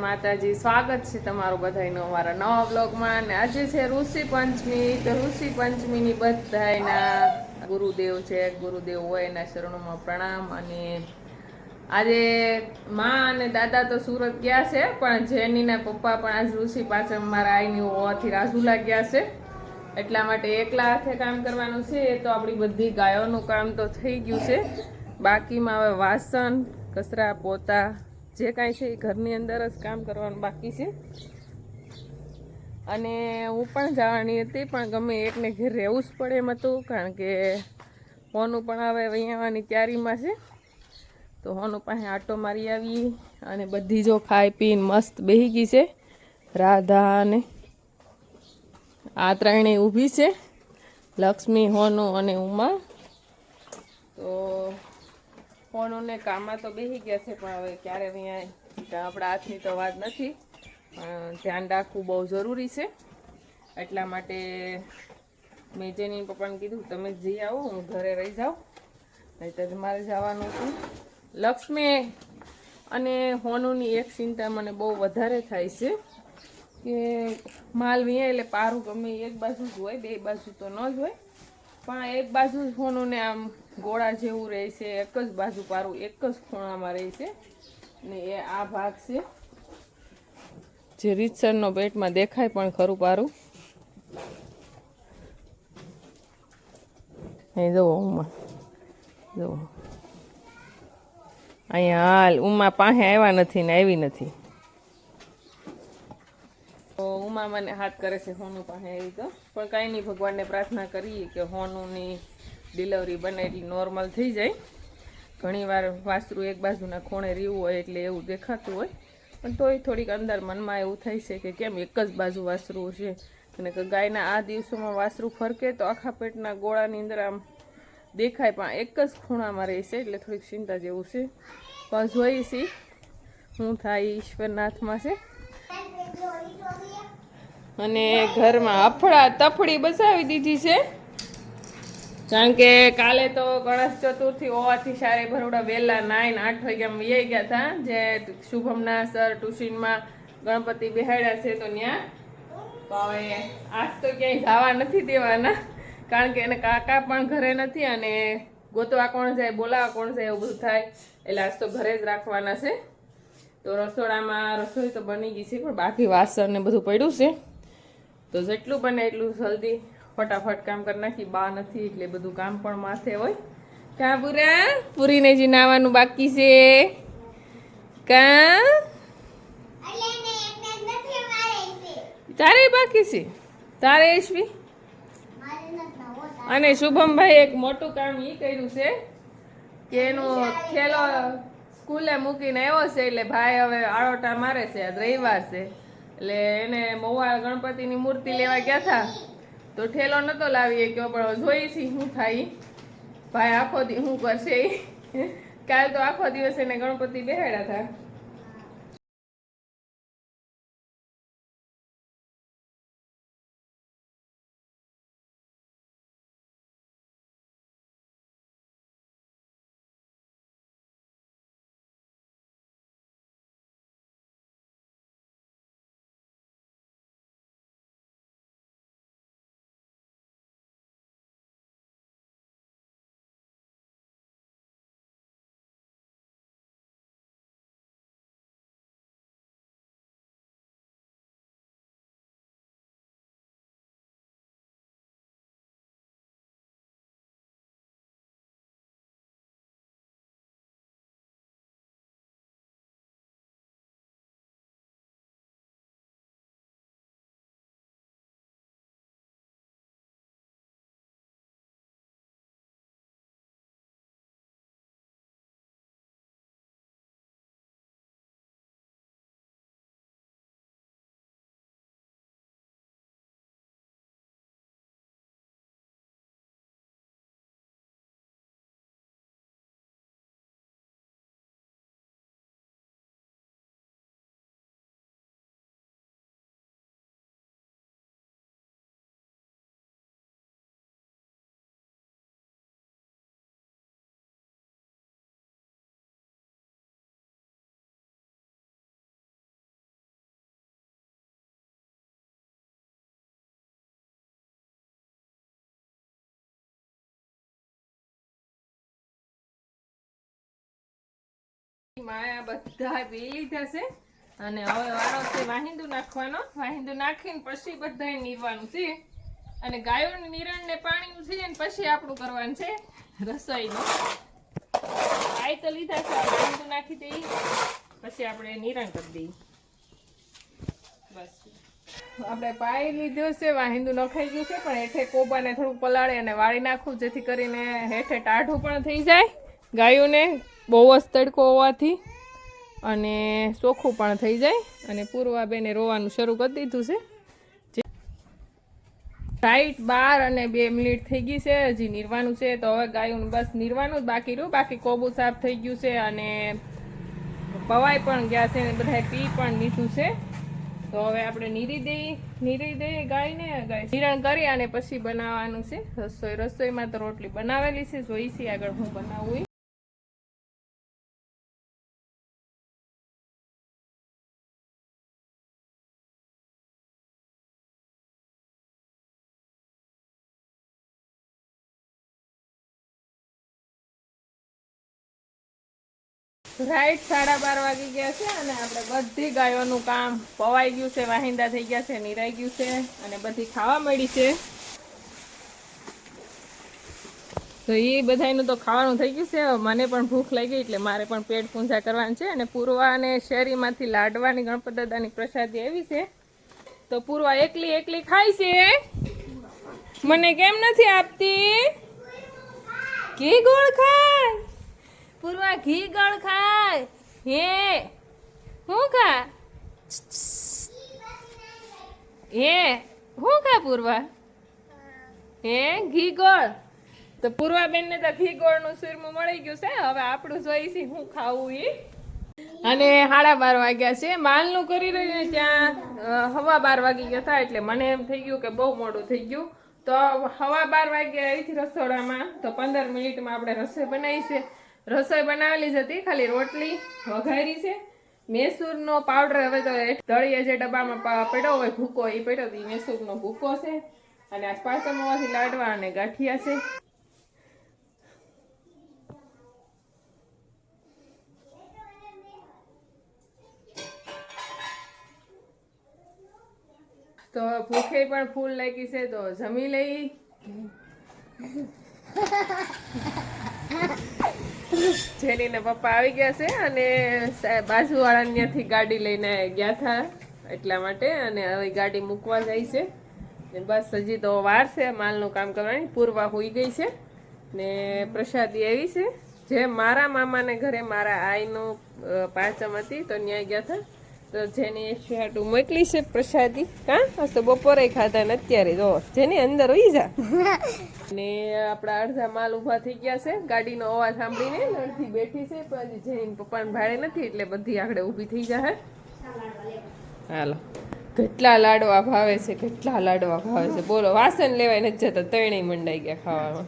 માતાજી, સ્વાગત છે તમારું બધાયનું અમારા નવા બ્લોગમાં અને આજે છે ઋષિ પંચમી, તો ઋષિ પંચમીની બધાયના ગુરુદેવ છે. ગુરુદેવ હોય એના શરણોમાં પ્રણામ. અને આજે મા અને દાદા તો સુરત ગયા છે, પણ જેનીના પપ્પા પણ આજ ઋષિ પાછળ મારા આઈની હોવાથી રાજુલા ગયા છે. એટલા માટે એકલા હાથે કામ કરવાનું છે. એ તો આપણી બધી ગાયોનું કામ તો થઈ ગયું છે. બાકીમાં હવે વાસણ, કચરા પોતા જે કાંઈ છે એ ઘરની અંદર જ કામ કરવાનું બાકી છે. અને હું પણ જવાની હતી, પણ ગમે એકને ઘેર રહેવું જ પડે એમ હતું, કારણ કે હોનું પણ હવે અહીંયાવાની તૈયારીમાં છે. તો હોનું પાસે આટો મારી આવી અને બધી જો ખાઈ પીને મસ્ત બેહી ગઈ છે. રાધા અને આ ત્રણેય ઊભી છે. લક્ષ્મી, હોનું અને ઉમા. તો ફોનોને કામમાં તો બેસી ગયા છે, પણ હવે ક્યારે અહીંયા આપણા હાથની તો વાત નથી. ધ્યાન રાખવું બહુ જરૂરી છે. એટલા માટે મેં જેની પપ્પાને કીધું, તમે જઈ આવો, હું ઘરે રહી જાઉં. નહીં તો મારે જવાનું હતું. લક્ષ્મી અને હોનુની એક ચિંતા મને બહુ વધારે થાય છે કે માલ વીએ એટલે પારું ગમે એક બાજુ જ હોય, બે બાજુ તો ન જ હોય. પણ એક બાજુ જ હોનું ને આમ ગોળા જેવું રહે છે, એક જ બાજુ પારું, એક જ ખૂણામાં રહે છે. ને એ આ ભાગ છે. જે રીતસરનો પેટમાં દેખાય પણ ખરું પારું. અહીં જુઓ ઉમા જુઓ. અહીંયા હાલ, ઉમા પાસે આવ્યા નથી ને આવી નથી. તો મને હાથ કરે છે હોનું પાસે આવી તો પણ કાંઈ નહીં, ભગવાનને પ્રાર્થના કરીએ કે હોનુંની ડિલિવરી બને એટલી નોર્મલ થઈ જાય. ઘણીવાર વાસરું એક બાજુના ખૂણે રહ્યું હોય એટલે એવું દેખાતું હોય. પણ તોય થોડીક અંદર મનમાં એવું થાય છે કે કેમ એક જ બાજુ વાસરું છે. અને ગાયના આ દિવસોમાં વાસરું ફરકે તો આખા પેટના ગોળાની અંદર આમ દેખાય, પણ એક જ ખૂણામાં રહેશે એટલે થોડીક ચિંતા જેવું છે. પણ જોઈશી હું થાય ઈશ્વરનાથમાં છે. અને ઘરમાં અફડા તફડી બસાવી દીધી છે. કારણ કે કાલે તો ગણેશ ચતુર્થી હોવાથી સારે ભરોડા વહેલા નાઈન આઠ વાગ્યામાં વહી ગયા હતા. જે શુભમના સર ટ્યુશનમાં ગણપતિ બેહાડ્યા છે તો ત્યાં હવે આજ તો ક્યાંય જવા નથી દેવાના. કારણ કે એને કાકા પણ ઘરે નથી અને ગોતવા કોણ જાય બોલાવા કોણ જાય એવું બધું થાય. એટલે આજ તો ઘરે જ રાખવાના છે. તો રસોડામાં રસોઈ તો બની ગઈ છે, પણ બાકી વાસણ ને બધું પડ્યું છે. તો જેટલું બને એટલું જલ્દી ફટાફટ કામ કરી નાખી. બા નથી એટલે બધું કામ પણ માથે હોય. કા પૂરા પૂરીને જે નાવાનું બાકી છે. કા? તારે બાકી છે? તારે યશવી અને શુભમભાઈ એક મોટું કામ એ કર્યું છે કે એનો થેલો સ્કૂલે મૂકીને આવ્યો છે એટલે ભાઈ હવે આળોટા મારે છે આજ રવિવાર છે. એટલે એને મહુવા ગણપતિની મૂર્તિ લેવા ગયા હતા તો ઠેલો નતો લાવી કહો પણ જોઈ છી શું થાય. ભાઈ આખો દી શું કરશે કાલ તો આખો દિવસ એને ગણપતિ બેહાડ્યા હતા માયા બધા પી લીધા છે. અને હવે વાળો છે વાહિંદુ નાખવાનો. વાહિંદુ નાખીને પછી બધાય નીરવાનું છે. અને ગાયોને નિરણ ને પાણીનું છે ને પછી આપણું કરવાનું છે રસોઈનું. આઈ તો લીધા છે વાહિંદુ નાખી દઈ પછી આપણે નિરણ કરી દઈએ. બસ. આપણે પાઈ લીધો છે, વાહિંદુ નખાઈ ગયું છે, પણ હેઠે કોબાને થોડું પલાળે અને વાળી નાખું, જેથી કરીને હેઠે ટાઢું પણ થઈ જાય ગાયોને. બહુ જ તડકો હોવાથી અને ચોખ્ખું પણ થઈ જાય. અને પૂર્વાબેને રોવાનું શરૂ કરી દીધું છે. રાઈટ બાર અને બે મિનિટ થઈ ગઈ છે. હજી નિરવાનું છે તો હવે ગાયું બસ નિરવાનું જ બાકી રહ્યું. બાકી કોબુ સાફ થઈ ગયું છે અને પવાઈ પણ ગયા છે અને બધાએ પી પણ લીધું છે. તો હવે આપણે નીરી દઈ, નીરી દઈએ ગાયને. ગાય નિરણ કરી અને પછી બનાવવાનું છે. રસોઈ, રસોઈમાં તો રોટલી બનાવેલી છે. જોઈશી આગળ હું બનાવું રાઈટ સાડા બાર વાગી ગયા છે અને આપણે બધી ગાયોનું કામ પવાઈ ગયું છે, વાહિંદા થઈ ગયા છે, નિરાઈ ગયું છે અને બધી ખાવા મળી છે. તો એ બધાનું તો ખાવાનું થઈ ગયું છે. મને પણ ભૂખ લાગી એટલે મારે પણ પેટ પૂંજા કરવાની છે અને પૂર્વા અને શેરીમાંથી લાડવાની ગણપત દાદાની પ્રસાદી આવી છે. તો પૂર્વા એકલી એકલી ખાય છે. મને કેમ નથી આપતી? કે ગોળ ખાય. પૂર્વા ઘી ગળ ખાય. હે? હું ખા? હે? હું ખા પૂર્વા? હે? ઘી ગોળ. તો પૂર્વાબેન ને તો ઘી ગોળનું સુરમું મળી ગયું છે. હવે આપણું જોઈશી હું ખાવું ઈ. અને સાડા બાર વાગ્યા છે. માલનું કરી રહીને ત્યાં. હવા બાર વાગી ગયા હતા એટલે મને એમ થઈ ગયું કે બહુ મોડું થઈ ગયું. તો હવા બાર વાગ્યા આવી રસોડામાં. તો પંદર મિનિટમાં આપણે રસોઈ બનાવી છે. રસોઈ બનાવેલી જ હતી. ખાલી રોટલી વઘારી છે. મેસૂરનો પાવડર હવે તો તળીએ જે ડબ્બામાં પડ્યો હોય ભૂકો, એ પડ્યો ઈ મેસૂરનો ભૂકો છે. અને આ પાસણમાંથી લાડવા અને ગાંઠિયા છે. તો ભૂખે પણ ફૂલ લાગી છે, તો જમી લઈ. જેનીને પપ્પા આવી ગયા છે અને બાજુવાળા ત્યાંથી ગાડી લઈને ગયા હતા એટલા માટે અને હવે ગાડી મૂકવા જાય છે. ને બસ હજી તો વાર છે, માલનું કામ કરવાની, પૂર્વા હોઈ ગઈ છે. ને પ્રસાદી એવી છે. જે મારા મામાને ઘરે મારા આઈનું પાંચમ હતી તો ત્યાં ગયા હતા તો જેની હાટું મોકલી છે પ્રસાદી હા આજ તો બપોરે ખાધા ને અત્યારે જો જેની અંદર હોય જા. ને આપણા અડધા માલ ઊભા થઈ ગયા છે. ગાડીનો અવાજ સાંભળીને અડધી બેઠી છે. પણ હજી જઈને પપ્પાને ભાડે નથી એટલે બધી આગળ ઊભી થઈ જાય હાલો. કેટલા લાડવા ભાવે છે કેટલા લાડવા ભાવે છે. બોલો વાસણ લેવાય નથી જતા ત્રણેય મંડાઈ ગયા ખાવામાં.